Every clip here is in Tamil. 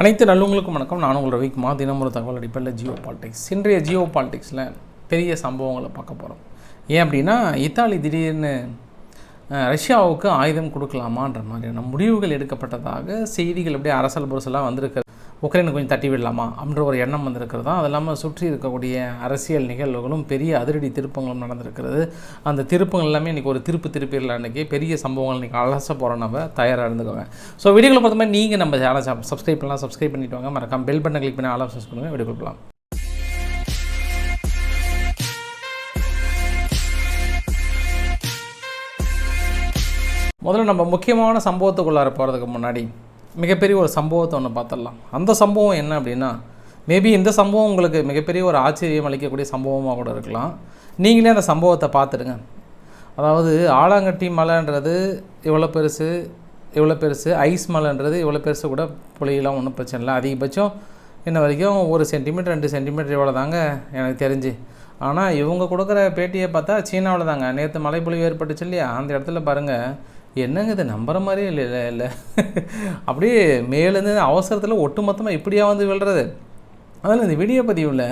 அனைத்து நல்லவங்களுக்கும் வணக்கம். நான் உங்கள் ரவிக்குமா தினமுறை தகவல் அடிப்படையில் ஜியோ பாலிடிக்ஸ். இன்றைய ஜியோ பாலிடிக்ஸில் பெரிய சம்பவங்களை பார்க்க போகிறோம் ஏன் அப்படின்னா இத்தாலி திடீர்னு ரஷ்யாவுக்கு ஆயுதம் கொடுக்கலாமான்ற மாதிரியான முடிவுகள் எடுக்கப்பட்டதாக செய்திகள் அப்படியே அரசல் புரசலாக வந்திருக்கு. உக்ரைனை கொஞ்சம் தட்டி விடலாமா அப்படின்ற ஒரு எண்ணம் வந்திருக்கிறது தான். அது இல்லாமல் சுற்றி இருக்கக்கூடிய அரசியல் நிகழ்வுகளும் பெரிய அதிரடி திருப்பங்களும் நடந்திருக்கிறது. அந்த திருப்பங்கள் எல்லாமே இன்றைக்கி ஒரு திருப்பு திருப்பிடல அன்றைக்கி பெரிய சம்பவங்கள். இன்றைக்கி அலச போகிற நம்ம தயாராக இருந்துக்கோங்க. ஸோ வீடியோவில் பொறுத்த மாதிரி நீங்கள் நம்ம சேனல் சப்ஸ்கிரைப் பண்ணலாம் சப்ஸ்கிரைப் பண்ணிட்டு வாங்க. மறக்காம பெல் பட்டன் கிளிக் பண்ணி ஆல் ஆப்ஷன்ஸ் பண்ணுங்கள் வீடியோ கொடுக்கலாம் முதல்ல நம்ம முக்கியமான சம்பவத்துக்குள்ளார போகிறதுக்கு முன்னாடி மிகப்பெரிய ஒரு சம்பவத்தை ஒன்று பார்த்துடலாம். அந்த சம்பவம் என்ன அப்படின்னா மேபி இந்த சம்பவம் உங்களுக்கு மிகப்பெரிய ஒரு ஆச்சரியம் அளிக்கக்கூடிய சம்பவமாக கூட இருக்கலாம். நீங்களே அந்த சம்பவத்தை பார்த்துடுங்க. அதாவது ஆலாங்கட்டி மலைன்றது இவ்வளோ பெருசு இவ்வளோ பெருசு. ஐஸ் மலைன்றது இவ்வளோ பெருசு கூட புளியெல்லாம் ஒன்றும் பிரச்சனை இல்லை. அதிகபட்சம் இன்ன வரைக்கும் ஒரு சென்டிமீட்டர் ரெண்டு சென்டிமீட்டர் இவ்வளோ தாங்க எனக்கு தெரிஞ்சு. ஆனால் இவங்க கொடுக்குற பேட்டியை பார்த்தா சீனாவில் தாங்க நேற்று மழைப்பொழிவு ஏற்பட்டுச்சு இல்லையா? அந்த இடத்துல பாருங்கள் என்னங்க இதை? நம்புகிற மாதிரியே இல்லை இல்லை இல்லை. அப்படியே மேலேருந்து அவசரத்தில் ஒட்டுமொத்தமாக இப்படியா வந்து விழுறது? அதனால் இந்த வீடியோ பதிவில்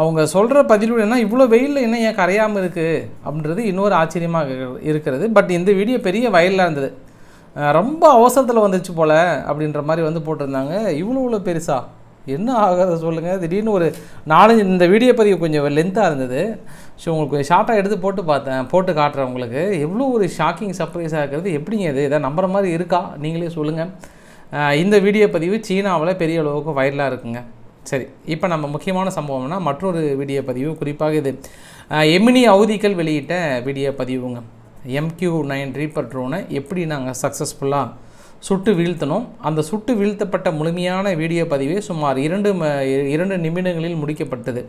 அவங்க சொல்கிற பதிவு என்ன இவ்வளோ வெயிலில் என்ன ஏன் கரையாமல் இருக்குது அப்படின்றது இன்னொரு ஆச்சரியமாக இருக்கிறது. பட் இந்த வீடியோ பெரிய வயலில் இருந்தது. ரொம்ப அவசரத்தில் வந்துச்சு போல் அப்படின்ற மாதிரி வந்து போட்டிருந்தாங்க. இவ்வளோ இவ்வளோ பெருசா? என்ன ஆகாத சொல்லுங்கள் திடீர்னு ஒரு நாலஞ்சு இந்த வீடியோ பதிவு கொஞ்சம் லென்த்தாக இருந்தது. ஸோ உங்களுக்கு ஷார்ட்டாக எடுத்து போட்டு பார்த்தேன். போட்டு காட்டுறேன் உங்களுக்கு. எவ்வளோ ஒரு ஷாக்கிங் சர்ப்ரைஸாக இருக்கிறது. எப்படிங்க இது? இதை நம்புற மாதிரி இருக்கா? நீங்களே சொல்லுங்கள் இந்த வீடியோ பதிவு சீனாவில் பெரிய அளவுக்கு வைரலாக இருக்குங்க. சரி இப்போ நம்ம முக்கியமான சம்பவம்னா மற்றொரு வீடியோ பதிவு குறிப்பாக இது. எமினி அவதிகள் வெளியிட்ட வீடியோ பதிவுங்க. எம்கியூ நைன் ரீப்பர் ட்ரோனை எப்படி நாங்கள் சக்ஸஸ்ஃபுல்லாக சுட்டு வீழ்த்தணும். அந்த சுட்டு வீழ்த்தப்பட்ட முழுமையான வீடியோ பதிவே சுமார் இரண்டு ம இரண்டு நிமிடங்களில் முடிக்கப்பட்டது.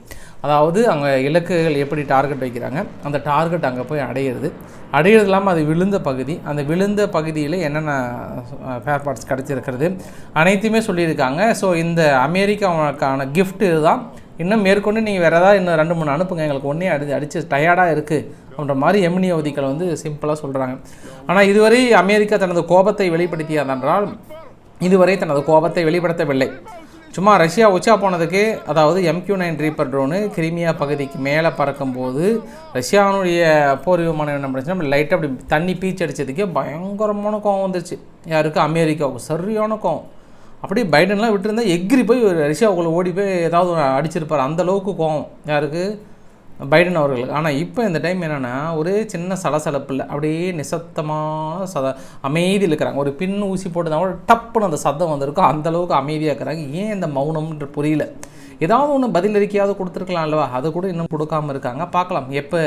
அதாவது அங்கே இலக்குகள் எப்படி டார்கெட் வைக்கிறாங்க அந்த டார்கெட் அங்கே போய் அடையிறது. அடையிறது இல்லாமல் அது விழுந்த பகுதி. அந்த விழுந்த பகுதியில் என்னென்ன ஃபேர் பார்ட்ஸ் கிடச்சிருக்கிறது அனைத்துமே சொல்லியிருக்காங்க. ஸோ இந்த அமெரிக்காவுக்கான கிஃப்ட்டு தான் இன்னும் மேற்கொண்டு நீங்கள் வேறு ஏதாவது இன்னும் ரெண்டு மூணு அனுப்புங்க. எங்களுக்கு ஒன்றே அடி அடித்து டயர்டாக இருக்குது அப்படின்ற மாதிரி எம்னி அவதிகள் வந்து சிம்பிளாக சொல்கிறாங்க ஆனால் இதுவரை அமெரிக்கா தனது கோபத்தை வெளிப்படுத்தியதென்றால் இதுவரை தனது கோபத்தை வெளிப்படுத்தவில்லை. சும்மா ரஷ்யா உச்சா போனதுக்கு அதாவது MQ nine reaper drone Crimea பகுதிக்கு மேலே பறக்கும்போது ரஷ்யாவுடைய போர் விமானம் என்ன பண்ணுச்சுன்னா லைட்டாக அப்படி தண்ணி பீச்சு அடித்ததுக்கே பயங்கரமான கோவம் வந்துருச்சு. யாருக்கு? அமெரிக்காவுக்கு. சரியான கோவம். அப்படியே பைடன்லாம் விட்டுருந்தா எகிரி போய் ஒரு ரஷ்யாவுக்குள்ளே ஓடி போய் ஏதாவது அடிச்சிருப்பார். அந்த அளவுக்கு கோவம். யாருக்கு? பைடன் அவர்களுக்கு. ஆனால் இப்போ இந்த டைம் என்னென்னா ஒரே சின்ன சலசலப்பு இல்லை. அப்படியே நிசப்தமான சத அமைதியில் இருக்கிறாங்க ஒரு பின் ஊசி போட்டு கூட டப்புன்னு அந்த சத்தம் வந்திருக்கும் அந்த அளவுக்கு அமைதியாக இருக்கிறாங்க. ஏன் இந்த மௌனம்ன்ற புரியல. ஏதாவது ஒன்று பதில் அறிக்கையாவது கொடுத்துருக்கலாம் அல்லவா? அதை கூட இன்னும் கொடுக்காம இருக்காங்க. பார்க்கலாம். எப்போ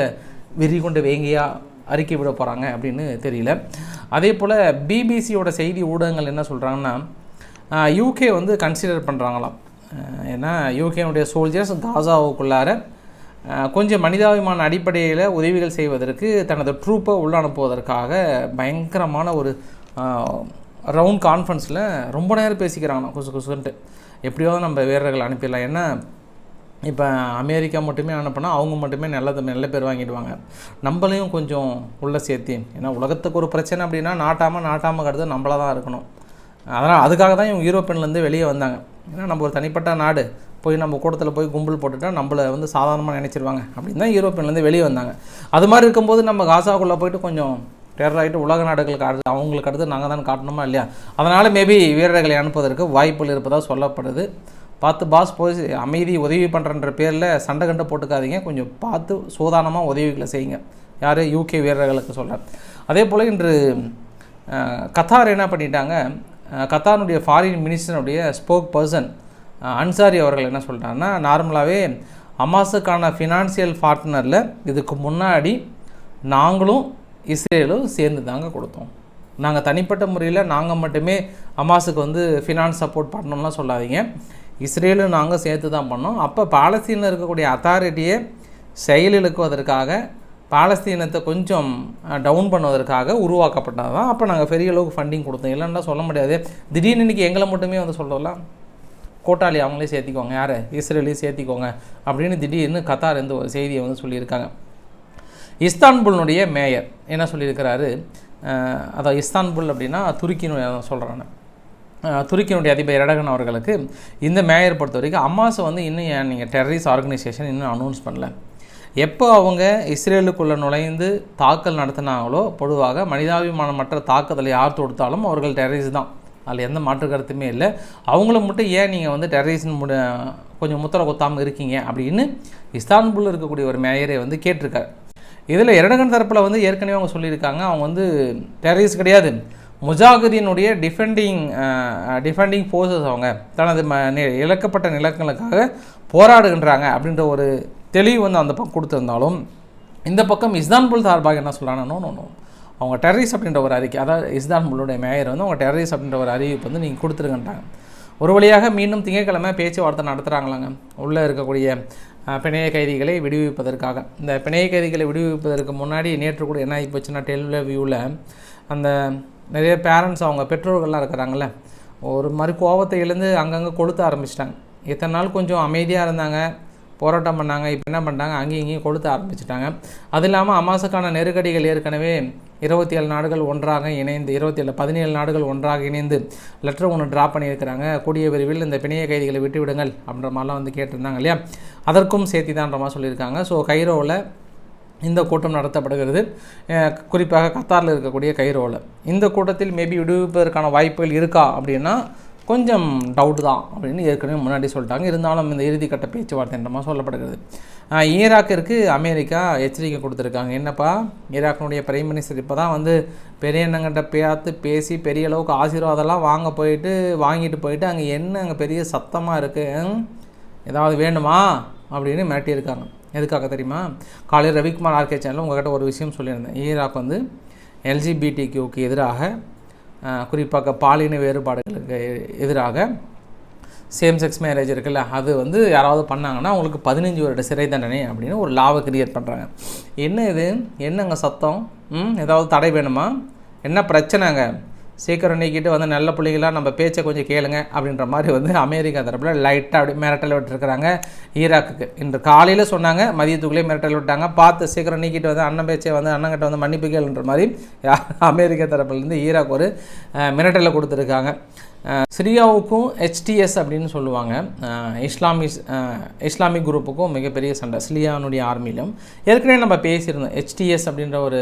வெறி கொண்டு வேங்கியாக அறிக்கை விட போகிறாங்க அப்படின்னு தெரியல. அதே போல் பிபிசியோட செய்தி ஊடகங்கள் என்ன சொல்கிறாங்கன்னா யூகே வந்து கன்சிடர் பண்ணுறாங்களாம் ஏன்னா யூகேனுடைய சோல்ஜர்ஸ் காசாவுக்குள்ளார கொஞ்சம் மனிதாபிமான அடிப்படையில் உதவிகள் செய்வதற்கு தனது ட்ரூப்பை உள்ள அனுப்புவதற்காக பயங்கரமான ஒரு ரவுண்ட் கான்ஃபரன்ஸில் ரொம்ப நேரம் பேசிக்கிறாங்கண்ணா குசு குசுன்ட்டு. எப்படியாவது நம்ம வீரர்கள் அனுப்பிடலாம். ஏன்னா இப்போ அமெரிக்கா மட்டுமே அனுப்பினா அவங்க மட்டுமே நல்லது நல்ல பேர் வாங்கிடுவாங்க. நம்மளையும் கொஞ்சம் உள்ளே சேர்த்தேன் ஏன்னா உலகத்துக்கு ஒரு பிரச்சனை அப்படின்னா நாட்டாமல் நாட்டாமல் கடுத்து நம்மளாக தான் இருக்கணும். அதனால் அதுக்காக தான் இவங்க யூரோப்பியன்லேருந்து வெளியே வந்தாங்க. ஏன்னா நம்ம ஒரு தனிப்பட்ட நாடு. போய் நம்ம கூட்டத்தில் போய் கும்பல் போட்டுட்டா நம்மளை வந்து சாதாரணமாக நினச்சிருவாங்க. அப்படின்னு தான் யூரோப்பியன்லேருந்து வெளியே வந்தாங்க. அது மாதிரி இருக்கும்போது நம்ம காசாக்குள்ளே போயிட்டு கொஞ்சம் டெரர் ஆகிட்டு உலக நாடுகளுக்கு அடுத்து அவங்களுக்கு அடுத்து நாங்கள் தான் காட்டணுமா இல்லையா? அதனால் மேபி வீரர்களை அனுப்புவதற்கு வாய்ப்புகள் இருப்பதாக சொல்லப்படுது. பார்த்து பாஸ் போய் அமைதி உதவி பண்ணுறன்ற பேரில் சண்டை கண்டை போட்டுக்காதீங்க. கொஞ்சம் பார்த்து சூதானமாக உதவிகளை செய்யுங்க. யார்? யூகே வீரர்களுக்கு சொல்கிறேன் அதே போல் இன்று கத்தார் என்ன பண்ணிட்டாங்க? கத்தாருடைய ஃபாரின் மினிஸ்டருடைய ஸ்போக் பர்சன் அன்சாரி அவர்கள் என்ன சொல்லிட்டாங்கன்னா நார்மலாகவே அமாஸுக்கான ஃபினான்சியல் பார்ட்னரில் இதுக்கு முன்னாடி நாங்களும் இஸ்ரேலும் சேர்ந்து தாங்க கொடுத்தோம். நாங்கள் தனிப்பட்ட முறையில் நாங்கள் மட்டுமே அமாஸுக்கு வந்து ஃபினான்ஸ் சப்போர்ட் பண்ணோம்லாம் சொல்லாதீங்க. இஸ்ரேலும் நாங்கள் சேர்த்து தான் பண்ணோம். அப்போ பாலஸ்தீனில் இருக்கக்கூடிய அத்தாரிட்டியை செயலிழக்குவதற்காக பாலஸ்தீனத்தை கொஞ்சம் டவுன் பண்ணுவதற்காக உருவாக்கப்பட்டது தான். அப்போ நாங்கள் பெரிய அளவுக்கு ஃபண்டிங் கொடுத்தோம். இல்லைன்னா சொல்ல முடியாது. திடீர்னு இன்றைக்கி எங்களை மட்டுமே வந்து சொல்லலாம் கோட்டாளி அவங்களே சேர்த்திக்கோங்க யார்? இஸ்ரேலையும் சேர்த்திக்கோங்க அப்படின்னு திடீர்னு கத்தார் இந்த ஒரு செய்தியை வந்து சொல்லியிருக்காங்க. இஸ்தான்புல்னுடைய மேயர் என்ன சொல்லியிருக்கிறாரு? அதான் இஸ்தான்புல் அப்படின்னா துருக்கியினுடைய சொல்கிறேன் அஹ், துருக்கியினுடைய அதிபர் எரடகன் அவர்களுக்கு இந்த மேயர் பொறுத்த வரைக்கும் அம்மாஸை வந்து இன்னும் ஏன் நீங்கள் டெரரிஸ்ட் ஆர்கனைசேஷன் இன்னும் அனௌன்ஸ் பண்ணல? எப்போ அவங்க இஸ்ரேலுக்குள்ளே நுழைந்து தாக்கல் நடத்தினாங்களோ பொதுவாக மனிதாபிமானமற்ற தாக்குதலை யார் தொடுத்தாலும் அவர்கள் டெரரிஸ் தான். அதில் எந்த மாற்று கருத்துமே இல்லை. அவங்கள மட்டும் ஏன் நீங்கள் வந்து டெரரிஸ்ட் முட கொஞ்சம் முத்திர கொத்தாமல் இருக்கீங்க அப்படின்னு இஸ்தான்புல்ல இருக்கக்கூடிய ஒரு மேயரை வந்து கேட்டிருக்காரு. இதில் இரண்டகன் தரப்பில் வந்து ஏற்கனவே அவங்க சொல்லியிருக்காங்க அவங்க வந்து டெரரிஸ் கிடையாது. முஜாகுதீனுடைய டிஃபெண்டிங் டிஃபெண்டிங் ஃபோர்ஸஸ் அவங்க தனது ம இழக்கப்பட்ட நிலங்களுக்காக போராடுகின்றாங்க அப்படின்ற ஒரு தெளிவு வந்து அந்த பக்கம் கொடுத்துருந்தாலும் இந்த பக்கம் இஸ்தான்புல் சார்பாக என்ன சொல்கிறாங்க நோ நோ அவங்க டெரரிஸ் அப்படின்ற ஒரு அறிக்கை அதாவது இஸ்தான்புல்லுடைய மேயர் வந்து அவங்க டெரரிஸ் அப்படின்ற ஒரு அறிவிப்பு வந்து நீங்கள் கொடுத்துருங்கன்றாங்க. ஒரு வழியாக மீண்டும் திங்கட்கிழமை பேச்சுவார்த்தை நடத்துகிறாங்களாங்க உள்ளே இருக்கக்கூடிய பிணைய கைதிகளை விடுவிப்பதற்காக. இந்த பிணைய கைதிகளை விடுவிப்பதற்கு முன்னாடி நேற்று கூட என்ன ஆகி போச்சுன்னா டெலிவியூவில் அந்த நிறைய பேரண்ட்ஸ் அவங்க பெற்றோர்கள்லாம் இருக்கிறாங்கல்ல ஒரு மாதிரி கோவத்தை எழுந்து அங்கங்கே கொளுத்த ஆரம்பிச்சிட்டாங்க. இத்தனை நாள் கொஞ்சம் அமைதியாக இருந்தாங்க. போராட்டம் பண்ணாங்க. இப்போ என்ன பண்ணிட்டாங்க? அங்கேயும் இங்கேயும் கொளுத்த ஆரம்பிச்சிட்டாங்க. அது இல்லாமல் அமாசுக்கான நெருக்கடிகள் ஏற்கனவே இருபத்தி ஏழு நாடுகள் ஒன்றாக இணைந்து இருபத்தி ஏழு பதினேழு நாடுகள் ஒன்றாக இணைந்து லெட்டர் ஒன்று ட்ராப் பண்ணியிருக்கிறாங்க. கூடிய விரைவில் இந்த பிணைய கைதிகளை விட்டுவிடுங்கள் அப்படின்ற மாதிரிலாம் வந்து கேட்டிருந்தாங்க இல்லையா? அதற்கும் சேர்த்தி தான்ற மாதிரி சொல்லியிருக்காங்க. ஸோ கைரோவில் இந்த கூட்டம் நடத்தப்படுகிறது. குறிப்பாக கத்தாரில் இருக்கக்கூடிய கைரோவில் இந்த கூட்டத்தில் மேபி விடுவிப்பதற்கான வாய்ப்புகள் இருக்கா அப்படின்னா கொஞ்சம் டவுட் தான் அப்படின்னு ஏற்கனவே முன்னாடி சொல்லிட்டாங்க. இருந்தாலும் இந்த இறுதிக்கட்ட பேச்சுவார்த்தை மாதிரி சொல்லப்படுகிறது. ஈராக்கிற்கு அமெரிக்கா எச்சரிக்கை கொடுத்துருக்காங்க. என்னப்பா? ஈராக்கினுடைய பிரைம் மினிஸ்டர் இப்போ தான் வந்து பெரிய எண்ணங்கிட்ட பார்த்து பேசி பெரிய அளவுக்கு ஆசீர்வாதம்லாம் வாங்க போயிட்டு வாங்கிட்டு போயிட்டு அங்கே என்ன அங்கே பெரிய சத்தமாக இருக்குது ஏதாவது வேணுமா? அப்படின்னு மிரட்டியிருக்காங்க. எதுக்காக தெரியுமா? காலையில் ரவிக்குமார் ஆர்கே சேனலில் உங்கள்கிட்ட ஒரு விஷயம் சொல்லியிருந்தேன். ஈராக் வந்து எல்ஜிபிடிக்யூக்கு எதிராக குறிப்பாக பாலின வேறுபாடுகளுக்கு எதிராக சேம் செக்ஸ் மேரேஜ் இருக்குல்ல அது வந்து யாராவது பண்ணாங்கன்னா அவங்களுக்கு பதினஞ்சு வருட சிறை தண்டனை அப்படின்னு ஒரு லாவை கிரியேட் பண்ணுறாங்க என்ன இது? என்னங்க சத்தம்? ம் ஏதாவது தடை வேணுமா? என்ன பிரச்சனைங்க? சீக்கிரம் நீக்கிட்டு வந்து நல்ல பிள்ளைகளாக நம்ம பேச்சை கொஞ்சம் கேளுங்க அப்படின்ற மாதிரி வந்து அமெரிக்கா தரப்பில் லைட்டாக அப்படி மிரட்டல் விட்டுருக்குறாங்க ஈராக்குக்கு. இன்று காலையில் சொன்னாங்க மதியத்துக்குள்ளே மிரட்டல் விட்டாங்க. பார்த்து சீக்கிரம் நீக்கிட்டு வந்து அண்ணன் பேச்சை வந்து அண்ணங்கிட்ட வந்து மன்னிப்பு கேளுன்ற மாதிரி அமெரிக்கா தரப்புலேருந்து ஈராக் ஒரு மிரட்டலை கொடுத்துருக்காங்க. சிரியாவுக்கும் ஹெச்டிஎஸ் அப்படின்னு சொல்லுவாங்க. இஸ்லாமிஸ் இஸ்லாமிக் குரூப்புக்கும் மிகப்பெரிய சண்டை. சிரியானுடைய ஆர்மியிலும். ஏற்கனவே நம்ம பேசியிருந்தோம் ஹெச்டிஎஸ் அப்படின்ற ஒரு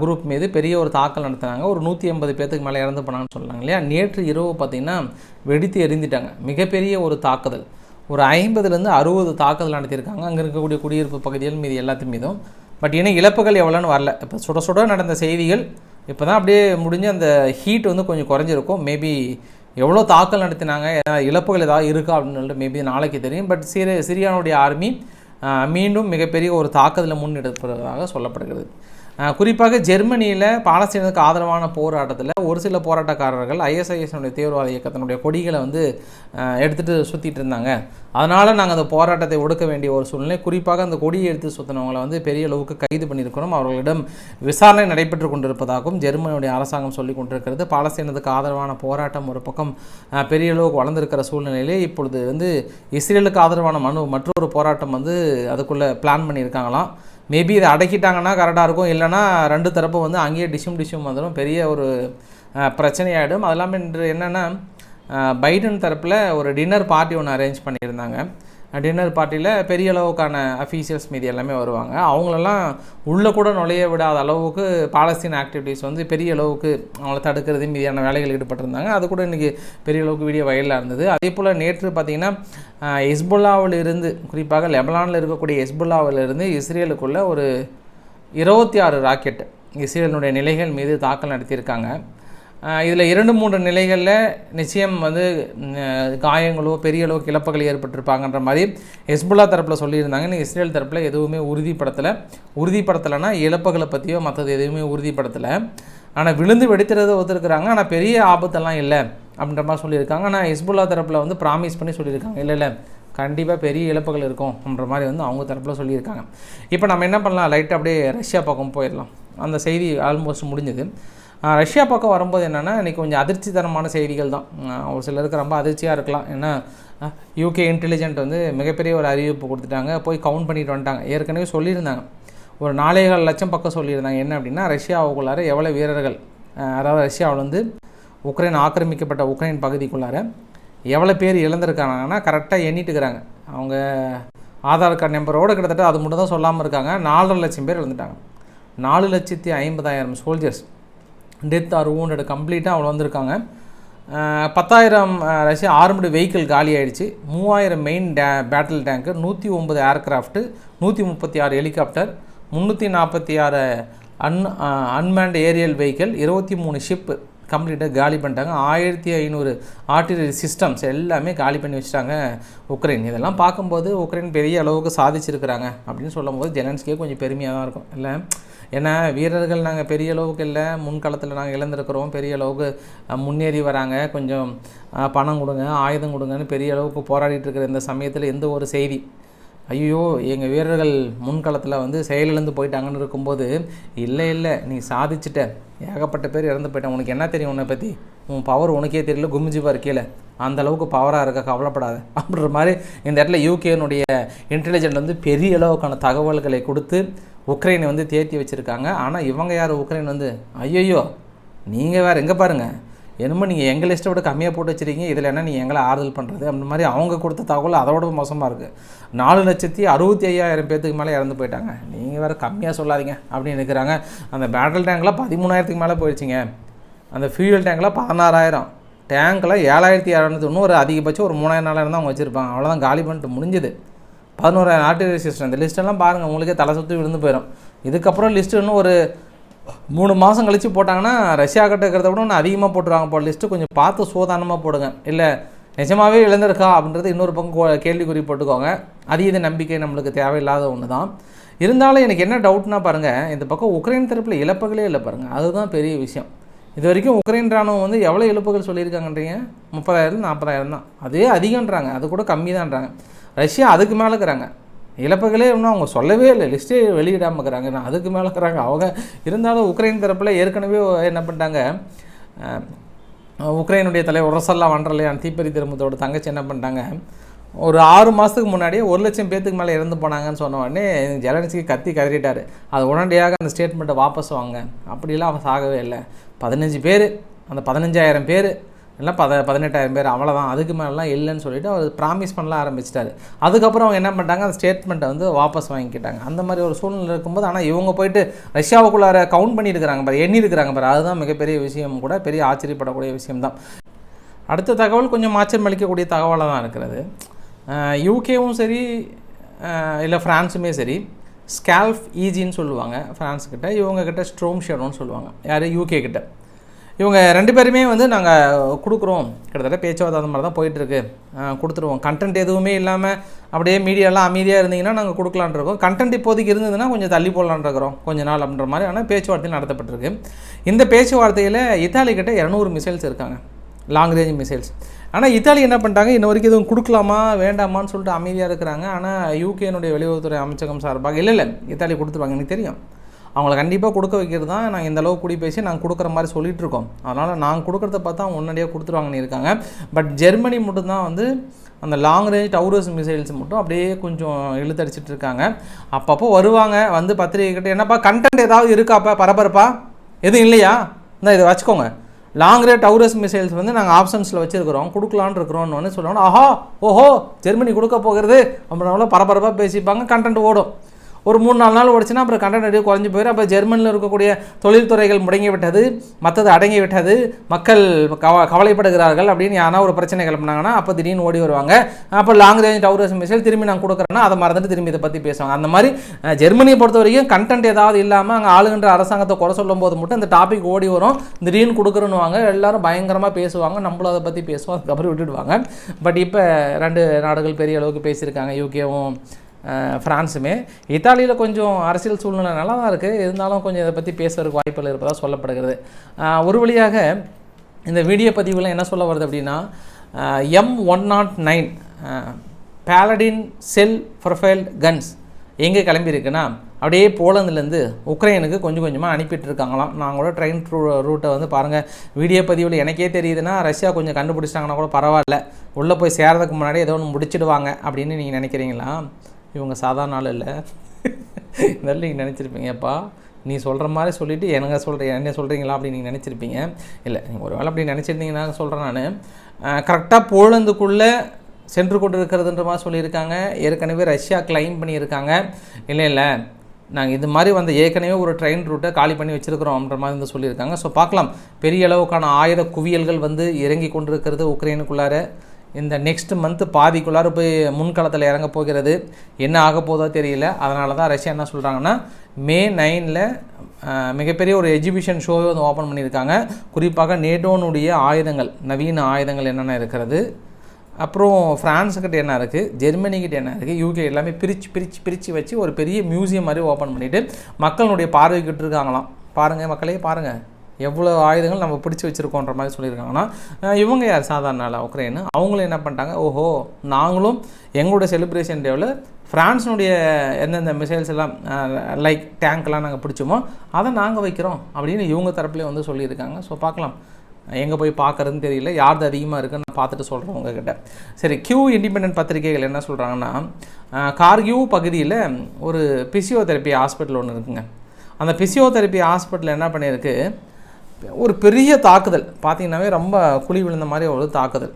குரூப் மீது பெரிய ஒரு தாக்கல் நடத்தினாங்க. ஒரு நூற்றி ஐம்பது பேர்த்துக்கு மேலே இறந்து போனாங்கன்னு சொன்னாங்க இல்லையா? நேற்று இரவு பார்த்திங்கன்னா வெடித்து எரிந்துட்டாங்க. மிகப்பெரிய ஒரு தாக்குதல். ஒரு ஐம்பதுலேருந்து அறுபது தாக்குதல் நடத்தியிருக்காங்க. அங்கே இருக்கக்கூடிய குடியிருப்பு பகுதிகள் மீது எல்லாத்து மீதும். பட் இன்னும் இழப்புகள் எவ்வளோன்னு வரல. இப்போ சுட சுட நடந்த செய்திகள் இப்போ தான் அப்படியே முடிஞ்சு அந்த ஹீட் வந்து கொஞ்சம் குறைஞ்சிருக்கும். மேபி எவ்வளோ தாக்கல் நடத்தினாங்க ஏதாவது இழப்புகள் ஏதாவது இருக்கா அப்படின்னு சொல்லிட்டு மேபி நாளைக்கு தெரியும். பட் சிறிய சிரியானுடைய ஆர்மி மீண்டும் மிகப்பெரிய ஒரு தாக்குதலை முன்னெடுப்பதாக சொல்லப்படுகிறது. குறிப்பாக ஜெர்மனியில் பாலஸ்தீனத்துக்கு ஆதரவான போராட்டத்தில் ஒரு சில போராட்டக்காரர்கள் ஐஎஸ்ஐஎஸ்னுடைய தீவிரவாத இயக்கத்தினுடைய கொடிகளை வந்து எடுத்துகிட்டு சுற்றிட்டு இருந்தாங்க. அதனால் நாங்கள் அந்த போராட்டத்தை ஒடுக்க வேண்டிய ஒரு சூழ்நிலை. குறிப்பாக அந்த கொடியை எடுத்து சுற்றினவங்களை வந்து பெரிய அளவுக்கு கைது பண்ணியிருக்கிறோம். அவர்களிடம் விசாரணை நடைபெற்று கொண்டிருப்பதாகவும் ஜெர்மனியுடைய அரசாங்கம் சொல்லி கொண்டிருக்கிறது. பாலஸ்தீனத்துக்கு ஆதரவான போராட்டம் ஒரு பக்கம் பெரிய அளவுக்கு வளர்ந்திருக்கிற சூழ்நிலையிலே இப்பொழுது வந்து இஸ்ரேலுக்கு ஆதரவான மனு மற்றொரு போராட்டம் வந்து அதுக்குள்ளே பிளான் பண்ணியிருக்காங்களாம். மேபி இதை அடக்கிட்டாங்கன்னா கரெக்டாக இருக்கும். இல்லைன்னா ரெண்டு தரப்பும் வந்து அங்கேயே டிஷ்யூம் டிஷ்யூம் வந்துடும் பெரிய ஒரு பிரச்சனையாகிடும் அது இல்லாமல் இன்று என்னென்னா பைடன் தரப்பில் ஒரு டின்னர் பார்ட்டி ஒன்று அரேஞ்ச் பண்ணியிருந்தாங்க. டின்னர் பார்ட்டியில் பெரிய அளவுக்கான அஃபீஷியல்ஸ் மீதி எல்லாமே வருவாங்க. அவங்களெல்லாம் உள்ளே கூட நுழைய விடாத அளவுக்கு பாலஸ்தீன் ஆக்டிவிட்டீஸ் வந்து பெரிய அளவுக்கு அவங்கள தடுக்கிறது மீதியான வேலைகள் ஈடுபட்டிருந்தாங்க. அது கூட இன்றைக்கி பெரிய அளவுக்கு வீடியோ வயலில் இருந்தது. அதே போல் நேற்று பார்த்திங்கன்னா எஸ்புல்லாவிலிருந்து குறிப்பாக லெபனானில் இருக்கக்கூடிய எஸ்புல்லாவிலிருந்து இஸ்ரேலுக்குள்ளே இஸ்ரேலுக்குள்ள ஒரு இருபத்தி ஆறு ராக்கெட் இஸ்ரேலினுடைய நிலைகள் மீது தாக்கல் நடத்தியிருக்காங்க. இதில் இரண்டு மூன்று நிலைகளில் நிச்சயம் வந்து காயங்களோ பெரிய அளவு கிளப்புகள் ஏற்பட்டிருப்பாங்கன்ற மாதிரி ஹெஸ்புல்லா தரப்பில் சொல்லியிருந்தாங்க. இன்னும் இஸ்ரேல் தரப்பில் எதுவுமே உறுதிப்படுத்தலை. உறுதிப்படுத்தலைன்னா இழப்புகளை பற்றியோ மற்றது எதுவுமே உறுதிப்படுத்தலை. ஆனால் விழுந்து வெடித்துறதை ஒத்துருக்குறாங்க. ஆனால் பெரிய ஆபத்தெல்லாம் இல்லை அப்படின்ற மாதிரி சொல்லியிருக்காங்க. ஆனால் ஹெஸ்புல்லா தரப்பில் வந்து ப்ராமிஸ் பண்ணி சொல்லியிருக்காங்க. இல்லை இல்லை கண்டிப்பாக பெரிய இழப்புகள் இருக்கும் அப்படின்ற மாதிரி வந்து அவங்க தரப்பில் சொல்லியிருக்காங்க. இப்போ நம்ம என்ன பண்ணலாம்? லைட்டாக அப்படியே ரஷ்யா பக்கம் போயிடலாம். அந்த செய்தி ஆல்மோஸ்ட் முடிஞ்சது. ரஷ்யா பக்கம் வரும்போது என்னென்னா இன்றைக்கி கொஞ்சம் அதிர்ச்சிதரமான செய்திகள் தான். ஒரு சிலருக்கு ரொம்ப அதிர்ச்சியாக இருக்கலாம். ஏன்னா யூகே இன்டெலிஜென்ட் வந்து மிகப்பெரிய ஒரு அறிவிப்பு கொடுத்துட்டாங்க. போய் கவுண்ட் பண்ணிட்டு வந்துட்டாங்க. ஏற்கனவே சொல்லியிருந்தாங்க. ஒரு நாலேகால் லட்சம் பக்கம் சொல்லியிருந்தாங்க. என்ன அப்படின்னா ரஷ்யாவுக்குள்ளார எவ்வளோ வீரர்கள் அதாவது ரஷ்யாவில் வந்து உக்ரைன் ஆக்கிரமிக்கப்பட்ட உக்ரைன் பகுதிக்குள்ளார எவ்வளோ பேர் இழந்திருக்காங்கன்னா கரெக்டாக எண்ணிட்டு இருக்கிறாங்க அவங்க ஆதார் கார்டு நம்பரோடு கிட்டத்தட்ட அது மட்டும் தான் சொல்லாமல் இருக்காங்க. நாலரை லட்சம் பேர் இழந்துட்டாங்க. நாலு லட்சத்தி ஐம்பதாயிரம் சோல்ஜர்ஸ் டெத் ஆர் wounded கம்ப்ளீட்டாக அவ்வளோ வந்திருக்காங்க. பத்தாயிரம் ரஷ்ய ஆர்மடு வெஹிக்கிள் காலி ஆயிடுச்சு. மூவாயிரம் மெயின் டே பேட்டில் டேங்க்கு நூற்றி ஒம்பது ஏர்க்ராஃப்ட்டு நூற்றி முப்பத்தி ஆறு ஹெலிகாப்டர் முந்நூற்றி நாற்பத்தி ஆறு அன் அன்மேண்ட் ஏரியல் வெஹிக்கிள் இருபத்தி மூணு ஷிப்பு கம்ப்ளீட்டாக காலி பண்ணிட்டாங்க. ஆயிரத்தி ஐநூறு ஆர்டிலரி சிஸ்டம்ஸ் எல்லாமே காலி பண்ணி வச்சுட்டாங்க உக்ரைன். இதெல்லாம் பார்க்கும்போது உக்ரைன் பெரிய அளவுக்கு சாதிச்சிருக்கிறாங்க அப்படின்னு சொல்லும்போது ஜெலன்ஸ்கே கொஞ்சம் பெருமையாக தான் இருக்கும். இல்லை? ஏன்னா வீரர்கள் நாங்கள் பெரிய அளவுக்கு இல்லை. முன்காலத்தில் நாங்கள் இழந்திருக்கிறோம். பெரிய அளவுக்கு முன்னேறி வராங்க. கொஞ்சம் பணம் கொடுங்க ஆயுதம் கொடுங்கன்னு பெரிய அளவுக்கு போராடிட்டு இருக்கிற இந்த சமயத்தில் எந்த ஒரு செய்தி ஐயோ எங்கள் வீரர்கள் முன்களத்தில் வந்து செயலிழந்து போயிட்டாங்கன்னு இருக்கும்போது இல்லை இல்லை நீ சாதிச்சிட்ட. ஏகப்பட்ட பேர் இறந்து போயிட்டேன் உனக்கு என்ன தெரியும் உன்னை பற்றி உன் பவர் உனக்கே தெரியல. குமிஞ்சு பார் கீழே. அந்த அளவுக்கு பவராக இருக்க கவலைப்படாத. அப்படின்ற மாதிரி இந்த இடத்துல யூகேனுடைய இன்டெலிஜென்ட் வந்து பெரிய அளவுக்கான தகவல்களை கொடுத்து உக்ரைனை வந்து தேர்த்தி வச்சுருக்காங்க. ஆனால் இவங்க யார் உக்ரைன் வந்து? ஐயையோ நீங்கள் வேறு எங்கே பாருங்கள் என்னமோ நீங்கள் எங்கள் லிஸ்ட்டை விட கம்மியாக போட்டு வச்சிருக்கீங்க. இதில் என்ன நீங்கள் எங்களை ஆறுதல் பண்ணுறது அந்த மாதிரி அவங்க கொடுத்த தகவல் அதோட மோசமாக இருக்குது நாலு லட்சத்தி அறுபத்தி ஐயாயிரம் பேத்துக்கு மேலே இறந்து போயிட்டாங்க. நீங்கள் வேறு கம்மியாக சொல்லாதீங்க அப்படின்னு இருக்கிறாங்க அந்த பேட்டல் டேங்க்லாம் பதிமூணாயிரத்துக்கு மேலே போயிடுச்சிங்க. அந்த ஃபியூயல் டேங்க்லாம் பதினாறாயிரம். டேங்க்கில் ஏழாயிரத்தி இரநூத்தி ஒன்று ஒரு அதிகபட்சம் ஒரு மூணாயிரம் நாலாயிரம் தான் அவங்க வச்சுருப்பாங்க. அவ்வளோதான் காலி பண்ணிட்டு முடிஞ்சுது. பதினோராயிரம் ஆர்டிலரி சிஸ்டம் இந்த லிஸ்ட்டெல்லாம் பாருங்கள் உங்களுக்கே தலை சுற்றி விழுந்து போயிடும் இதுக்கப்புறம் லிஸ்ட்டு இன்னும் ஒரு மூணு மாதம் கழித்து போட்டாங்கன்னா ரஷ்யா கிட்ட இருக்கிறத விட ஒன்று அதிகமாக போட்டுருவாங்க போல் லிஸ்ட்டு கொஞ்சம் பார்த்து சோதானமாக போடுங்க. இல்லை நிஜமாகவே இழந்திருக்கா அப்படின்றது இன்னொரு பக்கம் கோ- கேள்விக்குறி போட்டுக்கோங்க. அதீத நம்பிக்கை நம்மளுக்கு தேவையில்லாத ஒன்று தான் இருந்தாலும் எனக்கு என்ன டவுட்னா பாருங்கள் இந்த பக்கம் உக்ரைன் தரப்பில் இழப்புகளே இல்லை பாருங்கள் அதுதான் பெரிய விஷயம். இது வரைக்கும் உக்ரைன் ராணுவம் வந்து எவ்வளோ இழப்புகள் சொல்லியிருக்காங்கன்றீங்க? முப்பதாயிரம் நாற்பதாயிரம் தான். அதே அதிகன்றாங்க அது கூட கம்மி தான்றாங்க ரஷ்யா அதுக்கு மேலே இருக்கிறாங்க இழப்புகளே இன்னும் அவங்க சொல்லவே இல்லை. லிஸ்ட்டே வெளியிடாமல் இருக்கிறாங்க. நான் அதுக்கு மேலே இருக்கிறாங்க. அவங்க இருந்தாலும் உக்ரைன் தரப்பில் ஏற்கனவே என்ன பண்ணிட்டாங்க? உக்ரைனுடைய தலைவர் உரசல்லா வண்டர்லையான் தீப்பறி திரும்பத்தோட தங்கச்சி என்ன பண்ணிட்டாங்க? ஒரு ஆறு மாதத்துக்கு முன்னாடியே ஒரு லட்சம் பேத்துக்கு மேலே இறந்து போனாங்கன்னு சொன்ன உடனே ஜெலன்ஸ்கி கத்தி கதறிட்டார். அது உடனடியாக அந்த ஸ்டேட்மெண்ட்டை வாபஸ் வாங்க அப்படிலாம் அவன் சாகவே இல்லை. பதினஞ்சு பேர் அந்த பதினஞ்சாயிரம் பேர் இல்லை பத பதினெட்டாயிரம் பேர் அவ்வளோதான் அதுக்கு மேலாம் இல்லைன்னு சொல்லிட்டு அவர் ப்ராமிஸ் பண்ணலாம் ஆரம்பிச்சிட்டாரு. அதுக்கப்புறம் அவங்க என்ன பண்ணிட்டாங்க? அந்த ஸ்டேட்மெண்ட்டை வந்து வாபஸ் வாங்கிக்கிட்டாங்க. அந்த மாதிரி ஒரு சூழ்நிலை இருக்கும்போது ஆனால் இவங்க போயிட்டு ரஷ்யாவுக்குள்ளார கவுண்ட் பண்ணியிருக்கிறாங்க பாரு எண்ணி இருக்கிறாங்க பாரு. அதுதான் மிகப்பெரிய விஷயம் கூட பெரிய ஆச்சரியப்படக்கூடிய விஷயம்தான். அடுத்த தகவல் கொஞ்சம் ஆச்சரியம் அளிக்கக்கூடிய தகவலாக தான் இருக்கிறது யூகேவும் சரி இல்லை ஃப்ரான்ஸுமே சரி ஸ்கால்ஃப் ஈஜின்னு சொல்லுவாங்க. ஃப்ரான்ஸ் கிட்ட இவங்க ஸ்ட்ரோம் ஷேடோன்னு சொல்லுவாங்க. யார்? யூகே கிட்ட. இவங்க ரெண்டு பேருமே வந்து நாங்கள் கொடுக்குறோம். கிட்டத்தட்ட பேச்சுவார்த்தை அந்த மாதிரி தான் போயிட்டுருக்கு கொடுத்துருவோம். கண்டென்ட் எதுவுமே இல்லாமல் அப்படியே மீடியாலாம் அமைதியாக இருந்தீங்கன்னா நாங்கள் கொடுக்கலான் இருக்கோம். கண்டென்ட் இப்போதைக்கு இருந்ததுன்னா கொஞ்சம் தள்ளி போடலான் இருக்கிறோம். கொஞ்ச நாள் அப்படின்ற மாதிரி. ஆனால் பேச்சுவார்த்தை நடத்தப்பட்டிருக்கு. இந்த பேச்சுவார்த்தையில் இத்தாலி கிட்ட இரநூறு மிசைல்ஸ் இருக்காங்க. லாங் ரேஞ்ச் மிசைல்ஸ் ஆனால் இத்தாலி என்ன பண்ணிட்டாங்க? இன்ன வரைக்கும் எதுவும் கொடுக்கலாமா வேண்டாமான்னு சொல்லிட்டு அமைதியாக இருக்கிறாங்க. ஆனால் யூகேனுடைய வெளியுறவுத்துறை அமைச்சகம் சார்பாக இல்லை இல்லை இத்தாலி கொடுத்துருவாங்க. எனக்கு தெரியும். அவங்கள கண்டிப்பாக கொடுக்க வைக்கிறது தான் நாங்கள் இந்த அளவு கூடி பேசி நாங்கள் கொடுக்குற மாதிரி சொல்லிகிட்டு இருக்கோம் அதனால் நாங்கள் கொடுக்குறத பார்த்தா அவங்க உடனடியாக கொடுத்துருவாங்கன்னு இருக்காங்க. பட் ஜெர்மனி மட்டும்தான் வந்து அந்த லாங் ரேஞ்ச் டவுரஸ் மிசைல்ஸ் மட்டும் அப்படியே கொஞ்சம் இழுத்தடிச்சிட்டு இருக்காங்க. அப்பப்போ வருவாங்க வந்து பத்திரிகை கிட்ட என்னப்பா கண்டென்ட் ஏதாவது இருக்காப்பா பரபரப்பா? எதுவும் இல்லையா? இந்த இதை வச்சுக்கோங்க. லாங் ரேட் டவுரஸ் மிசைல்ஸ் வந்து நாங்கள் ஆப்ஷன்ஸில் வச்சுருக்கிறோம். கொடுக்கலான்னு இருக்கிறோம்னு ஒன்று சொல்லுவாங்க ஆஹா ஓஹோ ஜெர்மனி கொடுக்க போகிறது. அப்படின்னால பரபரப்பாக பேசிப்பாங்க கண்டென்ட் ஓடும். ஒரு மூணு நாலு நாள் ஓடிச்சுன்னா அப்புறம் கண்டென்ட் அப்படியே குறைஞ்சி போயிடும் அப்போ ஜெர்மனியில் இருக்கக்கூடிய தொழில்துறைகள் முடங்கி விட்டது மற்றது அடங்கி விட்டது மக்கள் கவ கவலைப்படுகிறார்கள் அப்படின்னு யாரா ஒரு பிரச்சனை கிளம்புனாங்கன்னா அப்போ திடீர்னு ஓடி வருவாங்க. அப்போ லாங் ரேஞ்ச் டவுரஸ் மிசைல் திரும்பி நான் கொடுக்குறேன்னா அதை மறந்துட்டு திரும்பி இதை பற்றி பேசுவாங்க. அந்த மாதிரி ஜெர்மனியை பொறுத்த வரைக்கும் கண்டென்ட் ஏதாவது இல்லாமல் அங்கே ஆளுகின்ற அரசாங்கத்தை குறை சொல்லும் போது மட்டும் இந்த டாபிக் ஓடி வரும். திடீர்னு கொடுக்குறோன்னுவாங்க. எல்லாரும் பயங்கரமாக பேசுவாங்க. நம்மளும் அதை பற்றி பேசுவோம். அதுக்கப்புறம் விட்டுடுவாங்க. பட் இப்போ ரெண்டு நாடுகள் பெரிய அளவுக்கு பேசியிருக்காங்க. யூகேவும் ஃப்ரான்ஸுமே இத்தாலியில் கொஞ்சம் அரசியல் சூழ்நிலை நல்லா தான் இருக்குது இருந்தாலும் கொஞ்சம் இதை பற்றி பேசுறதுக்கு வாய்ப்புகள் இருப்பதாக சொல்லப்படுகிறது. ஒரு வழியாக இந்த வீடியோ பதிவில் என்ன சொல்ல வருது அப்படின்னா M one naught nine Paladin self propelled guns எங்கே கிளம்பியிருக்குன்னா அப்படியே போலந்துலேருந்து உக்ரைனுக்கு கொஞ்சம் கொஞ்சமாக அனுப்பிட்டு இருக்காங்களாம். நான் கூட ட்ரெயின் ரூட்டை வந்து பாருங்கள் வீடியோ பதிவில் எனக்கே தெரியுதுன்னா ரஷ்யா கொஞ்சம் கண்டுபிடிச்சிட்டாங்கன்னா கூட பரவாயில்ல. உள்ளே போய் சேரதுக்கு முன்னாடி ஏதோ ஒன்று முடிச்சிடுவாங்க அப்படின்னு நீங்கள் நினைக்கிறீங்களா? இவங்க சாதாரண ஆள் இல்லை. இதெல்லாம் நீங்கள் நினச்சிருப்பீங்கப்பா. நீ சொல்கிற மாதிரி சொல்லிவிட்டு எனக்கு சொல்கிற என்ன சொல்கிறீங்களா அப்படின்னு நீங்கள் நினச்சிருப்பீங்க. இல்லை நீங்கள் ஒரு வேளை அப்படி நினச்சிருந்தீங்கன்னா சொல்கிறேன் நான். கரெக்டாக போலந்துக்குள்ளே சென்று கொண்டு இருக்கிறதுன்ற மாதிரி சொல்லியிருக்காங்க. ஏற்கனவே ரஷ்யா கிளைம் பண்ணியிருக்காங்க. இல்லை இல்லை. நாங்கள் இது மாதிரி வந்து ஏற்கனவே ஒரு ட்ரெயின் ரூட்டை காலி பண்ணி வச்சுருக்கிறோம்ன்ற மாதிரி வந்து சொல்லியிருக்காங்க. ஸோ பார்க்கலாம். பெரிய அளவுக்கான ஆயுத குவியல்கள் வந்து இறங்கி கொண்டிருக்கிறது உக்ரைனுக்குள்ளார. இந்த நெக்ஸ்ட் மந்த்து பாதிக்குள்ளார போய் முன்களத்தில் இறங்க போகிறது. என்ன ஆக போதோ தெரியல. அதனால தான் ரஷ்யா என்ன சொல்கிறாங்கன்னா மே நைனில் மிகப்பெரிய ஒரு எக்ஸிபிஷன் ஷோவை வந்து ஓப்பன் பண்ணியிருக்காங்க. குறிப்பாக நேட்டோனுடைய ஆயுதங்கள் நவீன ஆயுதங்கள் என்னென்ன இருக்கிறது? அப்புறம் ஃப்ரான்ஸுக்கிட்ட என்ன இருக்குது ஜெர்மனிக்கிட்ட என்ன இருக்குது யூகே எல்லாமே பிரித்து பிரித்து பிரித்து வச்சு ஒரு பெரிய மியூசியம் மாதிரி ஓப்பன் பண்ணிவிட்டு மக்களுடைய பார்வைக்கிட்டு இருக்காங்களாம் பாருங்கள் மக்களே பாருங்கள் எவ்வளோ ஆயுதங்கள் நம்ம பிடிச்சி வச்சுருக்கோன்ற மாதிரி சொல்லியிருக்காங்கன்னா இவங்க யார்? சாதாரண ஆளா? உக்ரைனு. அவங்களும் என்ன பண்ணிட்டாங்க? ஓஹோ நாங்களும் எங்களோட செலிப்ரேஷன் டேவில் ஃப்ரான்ஸினுடைய எந்தெந்த மிசைல்ஸ் எல்லாம் லைக் டேங்க்லாம் நாங்கள் பிடிச்சோமோ அதை நாங்கள் வைக்கிறோம் அப்படின்னு இவங்க தரப்புலேயே வந்து சொல்லியிருக்காங்க. ஸோ பார்க்கலாம். எங்கே போய் பார்க்குறதுன்னு தெரியல. யார்து அதிகமாக இருக்குன்னு நான் பார்த்துட்டு சொல்கிறேன் உங்ககிட்ட. சரி கியூ இண்டிபெண்ட் பத்திரிகைகள் என்ன சொல்கிறாங்கன்னா கார்கியூ பகுதியில் ஒரு பிசியோதெரப்பி ஹாஸ்பிட்டல் ஒன்று இருக்குங்க. அந்த பிசியோதெரப்பி ஹாஸ்பிட்டல் என்ன பண்ணியிருக்கு? ஒரு பெரிய தாக்குதல். பார்த்தீங்கன்னாவே ரொம்ப குழி விழுந்த மாதிரி ஒரு தாக்குதல்.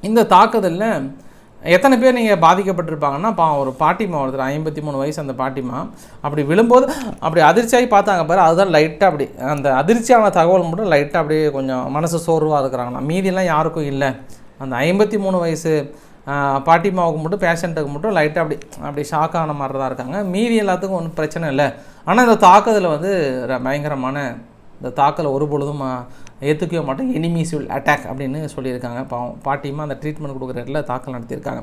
இந்த தாக்குதலில் எத்தனை பேர் நீங்கள் பாதிக்கப்பட்டிருப்பாங்கன்னா பா ஒரு பாட்டிமா ஒருத்தர் ஐம்பத்தி மூணு வயசு அந்த பாட்டிமா அப்படி விழும்போது அப்படி அதிர்ச்சியாகி பார்த்தாங்க பாரு அதுதான் லைட்டாக அப்படி அந்த அதிர்ச்சியான தகவல் மட்டும் லைட்டாக அப்படியே கொஞ்சம் மனசு சோர்வாக இருக்கிறாங்களாம். மீதியெல்லாம் யாருக்கும் இல்லை. அந்த ஐம்பத்தி மூணு வயசு பாட்டிமாவுக்கு மட்டும் பேஷண்ட்டுக்கு மட்டும் லைட்டாக அப்படி அப்படி ஷாக் ஆன மாதிரி தான் இருக்காங்க. மீதி எல்லாத்துக்கும் ஒன்றும் பிரச்சனை இல்லை. ஆனால் இந்த தாக்குதலில் வந்து ர- பயங்கரமான இந்த தாக்கலை ஒரு பொழுதும் ஏற்றுக்கவே மாட்டோம் எனிமீஸ் வில் அட்டாக் அப்படின்னு சொல்லியிருக்காங்க. பாவம் பாட்டியமாக அந்த ட்ரீட்மெண்ட் கொடுக்குற இடத்துல தாக்கல் நடத்தியிருக்காங்க.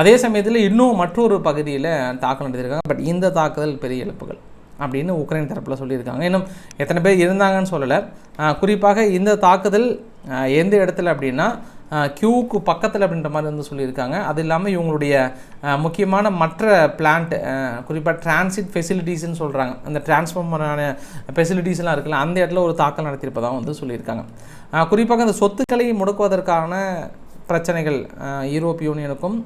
அதே சமயத்தில் இன்னும் மற்றொரு பகுதியில் தாக்கல் நடத்தியிருக்காங்க. பட் இந்த தாக்குதல் பெரிய இழப்புகள் அப்படின்னு உக்ரைன் தரப்பில் சொல்லியிருக்காங்க. இன்னும் எத்தனை பேர் இருந்தாங்கன்னு சொல்லலை. குறிப்பாக இந்த தாக்குதல் எந்த இடத்துல அப்படின்னா கியூவுக்கு பக்கத்தில் அப்படின்ற மாதிரி வந்து சொல்லியிருக்காங்க. அது இல்லாமல் இவங்களுடைய முக்கியமான மற்ற பிளான்ட் குறிப்பாக டிரான்சிட் ஃபெசிலிட்டிஸ்ன்னு சொல்கிறாங்க அந்த டிரான்ஸ்ஃபார்மரான ஃபெசிலிட்டிஸ்லாம் இருக்குல்ல அந்த இடத்துல ஒரு தாக்கல் நடத்தியிருப்பதாக வந்து சொல்லியிருக்காங்க. குறிப்பாக அந்த சொத்துக்களை முடக்குவதற்கான பிரச்சனைகள் ஆஹ் யூரோப் யூனியனுக்கும்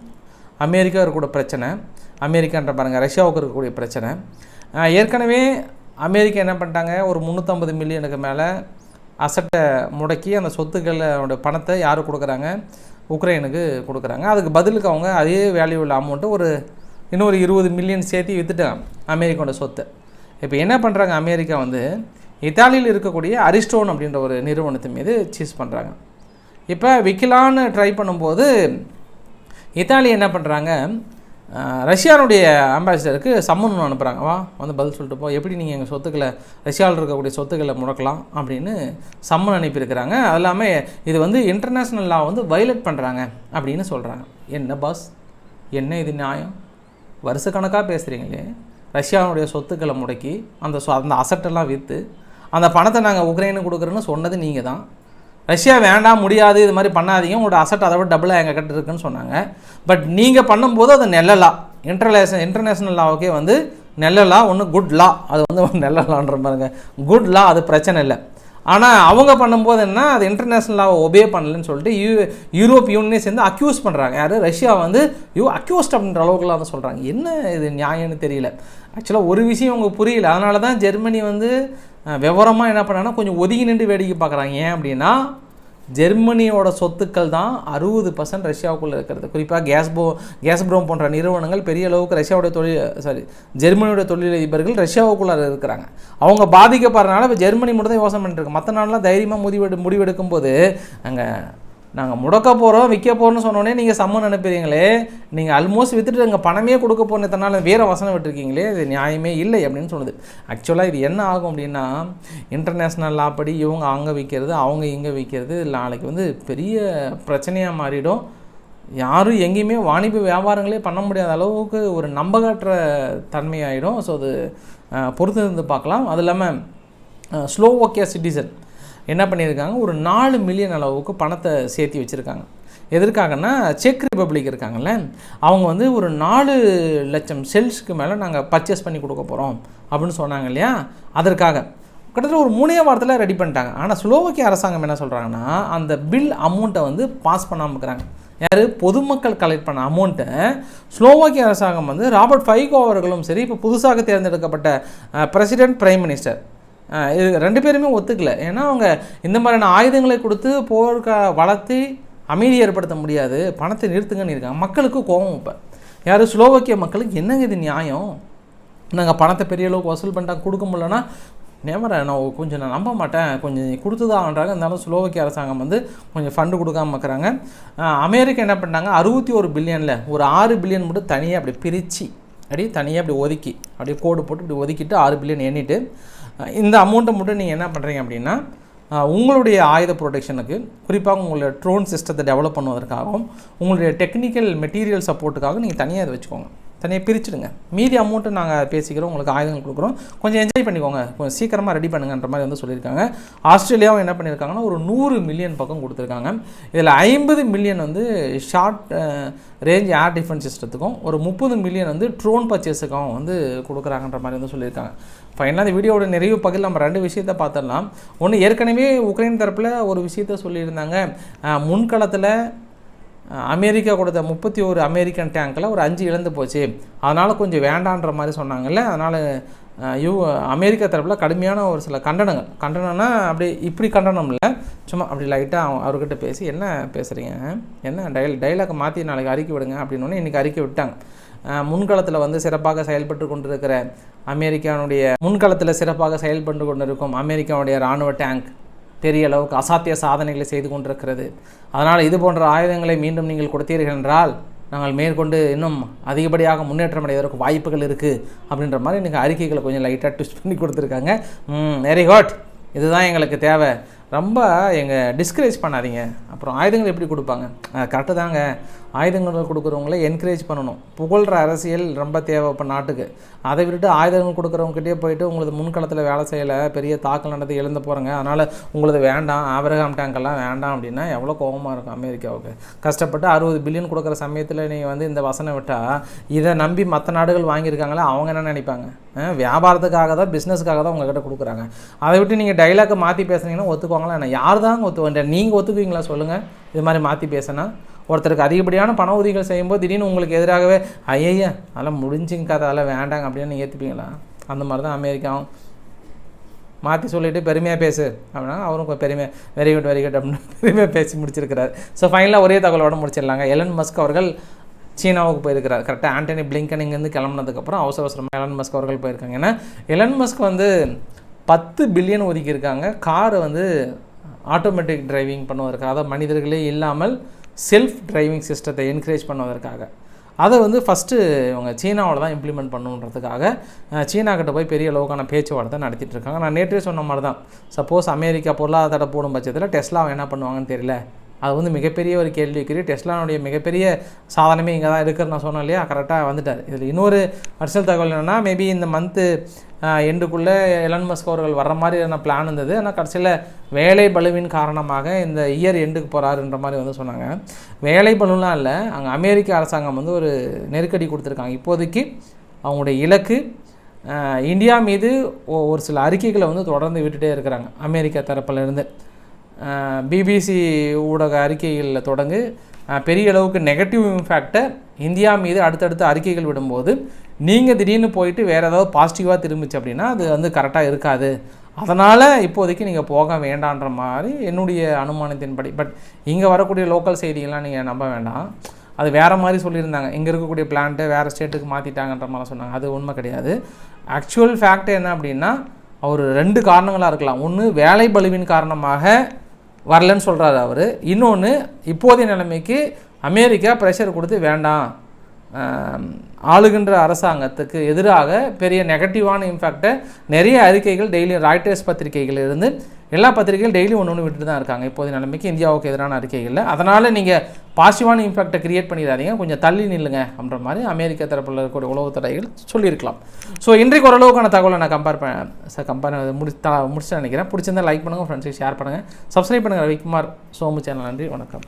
அமெரிக்கா இருக்கக்கூடிய பிரச்சனை அமெரிக்கான்ற பாருங்கள் ரஷ்யாவுக்கு இருக்கக்கூடிய பிரச்சனை. ஏற்கனவே அமெரிக்கா என்ன பண்ணிட்டாங்க ஒரு முந்நூற்றம்பது மில்லியனுக்கு மேலே அசட்டை முடக்கி அந்த சொத்துக்களோட பணத்தை யார் கொடுக்குறாங்க? உக்ரைனுக்கு கொடுக்குறாங்க. அதுக்கு பதிலுக்கு அவங்க அதே வேல்யூ உள்ள அமௌண்ட்டு ஒரு இன்னொரு இருபது மில்லியன் சேர்த்து விற்றுட்டாங்க அமெரிக்காவோட சொத்தை. இப்போ என்ன பண்ணுறாங்க அமெரிக்கா வந்து? இத்தாலியில் இருக்கக்கூடிய அரிஸ்டோன் அப்படின்ற ஒரு நிறுவனத்து மீது சீஸ் பண்ணுறாங்க இப்போ விற்கலான்னு ட்ரை பண்ணும்போது இத்தாலி என்ன பண்ணுறாங்க ரஷ்யானுடைய அம்பாசிடருக்கு சம்மன் ஒன்று அனுப்புகிறாங்க வா வந்து பதில் சொல்லிட்டு போ. எப்படி நீங்கள் எங்கள் சொத்துக்களை ரஷ்யாவில் இருக்கக்கூடிய சொத்துக்களை முடக்கலாம் அப்படின்னு சம்மன் அனுப்பியிருக்கிறாங்க. அது இல்லாமல் இது வந்து இன்டர்நேஷ்னல் லா வந்து வயலேட் பண்ணுறாங்க அப்படின்னு சொல்கிறாங்க என்ன பாஸ் என்ன இது நியாயம்? வருஷக்கணக்காக பேசுகிறீங்களே ரஷ்யாவுடைய சொத்துக்களை முடக்கி அந்த சொ அந்த அசட்டெல்லாம் விற்று அந்த பணத்தை நாங்கள் உக்ரைனுக்கு கொடுக்குறோன்னு சொன்னது நீங்கள் தான் ரஷ்யா வேண்டாம் முடியாது இது மாதிரி பண்ணாதீங்க. உங்களோட அசட் அதை விட டபுளாக எங்கள் கிட்ட இருக்குன்னு சொன்னாங்க. பட் நீங்கள் பண்ணும்போது அது நெல்லலா இன்டர்நேஷனல் இன்டர்நேஷ்னல் லாவுக்கே வந்து நெல்லலா ஒன்று குட் லா அது வந்து நெல்லலான்ற பாருங்க. குட் லா அது பிரச்சனை இல்லை. ஆனால் அவங்க பண்ணும்போது என்ன அது இன்டர்நேஷ்னல் லாவை ஒபே பண்ணலன்னு சொல்லிட்டு யூ யூரோப் யூனியனே சேர்ந்து அக்யூஸ் பண்ணுறாங்க யார்? ரஷ்யா வந்து யூ அக்யூஸ்ட் அப்படின்ற அளவுக்குலாம் வந்து சொல்கிறாங்க என்ன இது நியாயம்னு தெரியல. ஆக்சுவலாக ஒரு விஷயம் உங்களுக்கு புரியல. அதனால தான் ஜெர்மனி வந்து விவரமாக என்ன பண்ணாங்கன்னா கொஞ்சம் ஒதுங்கி நின்று வேடிக்கை பார்க்குறாங்க. ஏன் அப்படின்னா ஜெர்மனியோட சொத்துக்கள் தான் அறுபது பர்சன்ட் ரஷ்யாவுக்குள்ளே இருக்கிறது. குறிப்பாக கேஸ் போ கேஸ் ப்ரோம் போன்ற நிறுவனங்கள் பெரிய அளவுக்கு ரஷ்யாவுடைய தொழில் சாரி ஜெர்மனியோட தொழிலதிபர்கள் ரஷ்யாவுக்குள்ளே இருக்கிறாங்க. அவங்க பாதிக்கப்படுறதுனால இப்போ ஜெர்மனி மட்டும் தான் யோசனை பண்ணிட்டுருக்கு மற்ற நாள்லாம் தைரியமாக முடிவெடு முடிவெடுக்கும் போது அங்கே நாங்கள் முடக்க போகிறோம் விற்க போகிறோம்னு சொன்னோடனே நீங்கள் சம்மன் அனுப்புறீங்களே நீங்கள் ஆல்மோஸ்ட் வித்துட்டு எங்கள் பணமே கொடுக்க போன இத்தனை வேறு வசனம் விட்டுருக்கீங்களே? இது நியாயமே இல்லை அப்படின்னு சொல்லுது. ஆக்சுவலாக இது என்ன ஆகும் அப்படின்னா இன்டர்நேஷ்னல் லா படி இவங்க அங்கே விற்கிறது அவங்க இங்கே விற்கிறது நாளைக்கு வந்து பெரிய பிரச்சனையாக மாறிடும். யாரும் எங்கேயுமே வாணிப வியாபாரங்களே பண்ண முடியாத அளவுக்கு ஒரு நம்பகற்ற தன்மையாயிடும். ஸோ அது பொறுத்து இருந்து பார்க்கலாம். அது இல்லாமல் ஸ்லோவோக்கியா சிட்டிசன் என்ன பண்ணியிருக்காங்க? ஒரு நாலு மில்லியன் அளவுக்கு பணத்தை சேர்த்து வச்சுருக்காங்க. எதற்காகன்னா செக் ரிப்பப்ளிக் இருக்காங்கல்ல அவங்க வந்து ஒரு நாலு லட்சம் செல்ஸ்க்கு மேலே நாங்கள் பர்ச்சேஸ் பண்ணி கொடுக்க போகிறோம் அப்படின்னு சொன்னாங்க இல்லையா? அதற்காக. கிட்டத்தட்ட ஒரு மூணே வாரத்தில் ரெடி பண்ணிட்டாங்க. ஆனால் ஸ்லோவக்கிய அரசாங்கம் என்ன சொல்கிறாங்கன்னா அந்த பில் அமௌண்ட்டை வந்து பாஸ் பண்ணாமல் இருக்கிறாங்க. யார்? பொதுமக்கள் கலெக்ட் பண்ண அமௌண்ட்டை ஸ்லோவாக்கிய அரசாங்கம் வந்து ராபர்ட் ஃபைகோ அவர்களும் சரி இப்போ புதுசாக தேர்ந்தெடுக்கப்பட்ட பிரசிடென்ட் பிரைம் மினிஸ்டர் இது ரெண்டு பேருமே ஒத்துக்கல. ஏன்னா அவங்க இந்த மாதிரியான ஆயுதங்களை கொடுத்து போர்க்க வளர்த்தி அமைதி ஏற்படுத்த முடியாது. பணத்தை நிறுத்துங்கன்னு இருக்காங்க. மக்களுக்கு கோபம் இப்போ. யார்? ஸ்லோவக்கிய மக்களுக்கு என்னங்க இது நியாயம்? நாங்கள் பணத்தை பெரிய அளவுக்கு வசூல் பண்ணிட்டாங்க கொடுக்க முடியலன்னா நேமரை நான் கொஞ்சம் நான் நம்ப மாட்டேன். கொஞ்சம் கொடுத்துதான்றாங்க. இருந்தாலும் ஸ்லோவக்கிய அரசாங்கம் வந்து கொஞ்சம் ஃபண்டு கொடுக்காம இருக்கிறாங்க. அமெரிக்கா என்ன பண்ணாங்க அறுபத்தி ஒரு பில்லியனில் ஒரு ஆறு பில்லியன் மட்டும் தனியாக அப்படி பிரித்து அப்படியே தனியாக அப்படி ஒதுக்கி அப்படியே கோடு போட்டு இப்படி ஒதுக்கிட்டு ஆறு பில்லியன் எண்ணிட்டு இந்த அமௌண்ட்டை மட்டும் நீங்கள் என்ன பண்ணுறீங்க அப்படின்னா உங்களுடைய ஆயுத ப்ரொடெக்ஷனுக்கு குறிப்பாக உங்களுடைய ட்ரோன் சிஸ்டத்தை டெவலப் பண்ணுவதற்காகவும் உங்களுடைய டெக்னிக்கல் மெட்டீரியல் சப்போர்ட்டுக்காக நீங்கள் தனியாக இதை வச்சுக்கோங்க. தனியாக பிரிச்சுடுங்க. மீதி அமௌண்ட்டு நாங்கள் பேசிக்கிறோம் உங்களுக்கு ஆயுதங்கள் கொடுக்குறோம். கொஞ்சம் என்ஜாய் பண்ணிக்கோங்க. கொஞ்சம் சீக்கிரமாக ரெடி பண்ணுங்கன்ற மாதிரி வந்து சொல்லியிருக்காங்க. ஆஸ்திரேலியாவும் என்ன பண்ணியிருக்காங்கன்னா ஒரு நூறு மில்லியன் பக்கம் கொடுத்துருக்காங்க. இதில் ஐம்பது மில்லியன் வந்து ஷார்ட் ரேஞ்ச் ஏர் டிஃபென்ஸ் சிஸ்டத்துக்கும் ஒரு முப்பது மில்லியன் வந்து ட்ரோன் பர்ச்சேஸுக்கும் வந்து கொடுக்குறாங்கன்ற மாதிரி வந்து சொல்லியிருக்காங்க. ஃபைனலாக அந்த வீடியோட நிறைவு பகுதியில் நம்ம ரெண்டு விஷயத்த பார்த்துடலாம். ஒன்று ஏற்கனவே உக்ரைன் தரப்பில் ஒரு விஷயத்த சொல்லியிருந்தாங்க. முன்களத்தில் அமெரிக்கா கொடுத்த முப்பத்தி ஒரு அமெரிக்கன் டேங்கில் ஒரு அஞ்சு இழந்து போச்சு. அதனால் கொஞ்சம் வேண்டான்ற மாதிரி சொன்னாங்கல்ல. அதனால் யூ அமெரிக்கா தரப்பில் கடுமையான ஒரு சில கண்டனங்கள். கண்டனம்னா அப்படி இப்படி கண்டனம் இல்லை. சும்மா அப்படி லைட்டாக அவர்கிட்ட பேசி என்ன பேசுகிறீங்க என்ன? டைல் டைலாக் மாற்றி நாளைக்கு அறிக்கை விடுங்க அப்படின்னு இன்றைக்கி அறிக்கை விட்டாங்க. முன்களத்தில் வந்து சிறப்பாக செயல்பட்டு கொண்டிருக்கிற அமெரிக்காவுடைய முன்களத்தில் சிறப்பாக செயல்பட்டு கொண்டிருக்கும் அமெரிக்காவுடைய இராணுவ டேங்க் பெரிய அளவுக்கு அசாத்திய சாதனைகளை செய்து கொண்டிருக்கிறது. அதனால் இது போன்ற ஆயுதங்களை மீண்டும் நீங்கள் கொடுத்தீர்கள் என்றால் நாங்கள் மேற்கொண்டு இன்னும் அதிகப்படியாக முன்னேற்றம் அடைவதற்கு வாய்ப்புகள் இருக்குது அப்படின்ற மாதிரி இன்றைக்கி அறிக்கைகளை கொஞ்சம் லைட்டாக ட்விஸ்ட் பண்ணி கொடுத்துருக்காங்க. வெரி குட் இதுதான் எங்களுக்கு தேவை. ரொம்ப எங்கள் டிஸ்கரேஜ் பண்ணாதீங்க. அப்புறம் ஆயுதங்கள் எப்படி கொடுப்பாங்க? கரெக்டு தாங்க. ஆயுதங்கள் கொடுக்குறவங்கள என்கரேஜ் பண்ணணும். புகழ்கிற அரசியல் ரொம்ப தேவை இப்போ நாட்டுக்கு. அதை விட்டுட்டு ஆயுதங்கள் கொடுக்குறவங்ககிட்டே போயிட்டு உங்களது முன்களத்தில் வேலை செய்யலை பெரிய தாக்கல் நடந்து எழுந்து போகிறாங்க அதனால் உங்களது வேண்டாம் ஆபரகாம் டேங்கெல்லாம் வேண்டாம் அப்படின்னா எவ்வளோ கோபமாக இருக்கும் அமெரிக்காவுக்கு. கஷ்டப்பட்டு அறுபது பில்லியன் கொடுக்குற சமயத்தில் நீங்கள் வந்து இந்த வசனம் விட்டால் இதை நம்பி மற்ற நாடுகள் வாங்கியிருக்காங்களா? அவங்க என்ன நினைப்பாங்க? வியாபாரத்துக்காக தான் பிஸ்னஸ்க்காக தான் உங்கள்கிட்ட கொடுக்குறாங்க. அதை விட்டு நீங்கள் டைலாக்கை மாற்றி பேசுனீங்கன்னா ஒத்துக்குவாங்களா என்ன? யார் தாங்க ஒத்துவன்ற நீங்கள் ஒத்துக்குவீங்களா? சொல்லுங்கள் இது மாதிரி மாற்றி பேசினா. ஒருத்தருக்கு அதிகப்படியான பண உதவிகள் செய்யும்போது திடீர்னு உங்களுக்கு எதிராகவே ஐயா அதெல்லாம் முடிஞ்சுங்க அதெல்லாம் வேண்டாங்க அப்படின்னு ஏற்றுப்பீங்களா அந்த மாதிரி தான் அமெரிக்காவும். மாற்றி சொல்லிவிட்டு பெருமையாக பேசு. அப்படின்னா அவரும் பெருமையாக வெரி குட் வெரி குட் அப்படின்னு பெருமையாக பேசி முடிச்சிருக்கிறார். ஸோ ஃபைனலாக ஒரே தகவலோட முடிச்சிடலாங்க. எலன் மஸ்க் அவர்கள் சீனாவுக்கு போயிருக்கிறார். கரெக்டாக ஆண்டனி பிளிங்கன் இங்கேருந்து கிளம்புனதுக்கப்புறம் அவசர அவசரமாக எலன் மஸ்க் அவர்கள் போயிருக்காங்க. ஏன்னா எலன் மஸ்க் வந்து பத்து பில்லியன் ஒதுக்கியிருக்காங்க. காரை வந்து ஆட்டோமேட்டிக் டிரைவிங் பண்ணுவதற்காக அதாவது மனிதர்களே இல்லாமல் செல்ஃப் டிரைவிங் சிஸ்டத்தை என்கரேஜ் பண்ணுவதற்காக. அதை வந்து ஃபஸ்ட்டு இவங்க சீனாவோட தான் இம்ப்ளிமெண்ட் பண்ணுன்றதுக்காக சீனாக்கிட்ட போய் பெரிய அளவுக்கான பேச்சுவார்த்தை நடத்திட்டு இருக்காங்க நான் நேற்றே சொன்ன மாதிரி தான் சப்போஸ் அமெரிக்கா பொருளாதார போடும் பட்சத்தில் டெஸ்லா என்ன பண்ணுவாங்கன்னு தெரியல. அது வந்து மிகப்பெரிய ஒரு கேள்விக்குரிய டெஸ்லானுடைய மிகப்பெரிய சாதனமே இங்கே தான் இருக்குன்னு நான் சொன்னேன் இல்லையா? கரெக்டாக வந்துட்டார். இதில் இன்னொரு அரசியல் தகவல் என்னென்னா மேபி இந்த மந்த்து எண்டுக்குள்ளே எலன் மஸ்க் அவர்கள் வர்ற மாதிரியான பிளான் இருந்தது. ஆனால் கடைசியில் வேலை பலுவின் காரணமாக இந்த இயர் எண்டுக்கு போகிறாருன்ற மாதிரி வந்து சொன்னாங்க. வேலை பலுலாம் இல்லை அங்கே அமெரிக்க அரசாங்கம் வந்து ஒரு நெருக்கடி கொடுத்துருக்காங்க. இப்போதைக்கு அவங்களுடைய இலக்கு இந்தியா மீது ஒரு சில அறிக்கைகளை வந்து தொடர்ந்து விட்டுட்டே இருக்கிறாங்க அமெரிக்கா தரப்பிலிருந்து. பிபிசி ஊடக அறிக்கைகளில் தொடங்கு பெரிய அளவுக்கு நெகட்டிவ் இம்பேக்டை இந்தியா மீது அடுத்தடுத்த அறிக்கைகள் விடும்போது நீங்கள் திடீர்னு போயிட்டு வேறு ஏதாவது பாசிட்டிவாக திரும்பிச்சு அப்படின்னா அது வந்து கரெக்டாக இருக்காது. அதனால் இப்போதைக்கு நீங்கள் போக வேண்டான்ற மாதிரி என்னுடைய அனுமானத்தின்படி. பட் இங்கே வரக்கூடிய லோக்கல் செய்திகள்லாம் நீங்கள் நம்ப வேண்டாம். அது வேறு மாதிரி சொல்லியிருந்தாங்க. இங்கே இருக்கக்கூடிய பிளான்ட்டு வேறு ஸ்டேட்டுக்கு மாற்றிட்டாங்கன்ற மாதிரி சொன்னாங்க. அது உண்மை கிடையாது. ஆக்சுவல் ஃபேக்ட் என்ன அப்படின்னா அவர் ரெண்டு காரணங்களாக இருக்கலாம். ஒன்று வேலை பலுவின் காரணமாக வரலன்னு சொல்கிறாரு அவர். இன்னொன்று இப்போதைய நிலைமைக்கு அமெரிக்கா ப்ரெஷர் கொடுத்து வேண்டாம். ஆளுகின்ற அரசாங்கத்துக்கு எதிராக பெரிய நெகட்டிவான இம்பேக்டை நிறைய அறிக்கைகள் டெய்லி ராய்டர்ஸ் பத்திரிகைகள் இருந்து எல்லா பத்திரிகைகள் டெய்லி ஒன்று ஒன்று விட்டுட்டு தான் இருக்காங்க. இப்போதைய நிலைமைக்கு இந்தியாவுக்கு எதிரான அறிக்கைகளில் அதனால் நீங்கள் பாசிட்டிவான இம்பேக்டை கிரியேட் பண்ணிடாதீங்க. கொஞ்சம் தள்ளி நில்லுங்க அப்படின்ற மாதிரி அமெரிக்க தரப்பில் இருக்கக்கூடிய உளவு தடைகள் சொல்லியிருக்கலாம். ஸோ இன்றைக்கு ஓரளவுக்கான தகவலை நான் கம்பேர் பண்ண கம்பேர் முடி த முடிச்சு நினைக்கிறேன். பிடிச்சிருந்தா லைக் பண்ணுங்கள் ஃப்ரெண்ட்ஸுக்கு ஷேர் பண்ணுங்கள் சப்ஸ்கிரைப் பண்ணுங்கள் ரவிக்குமார் சோமு சேனல் நன்றி. வணக்கம்.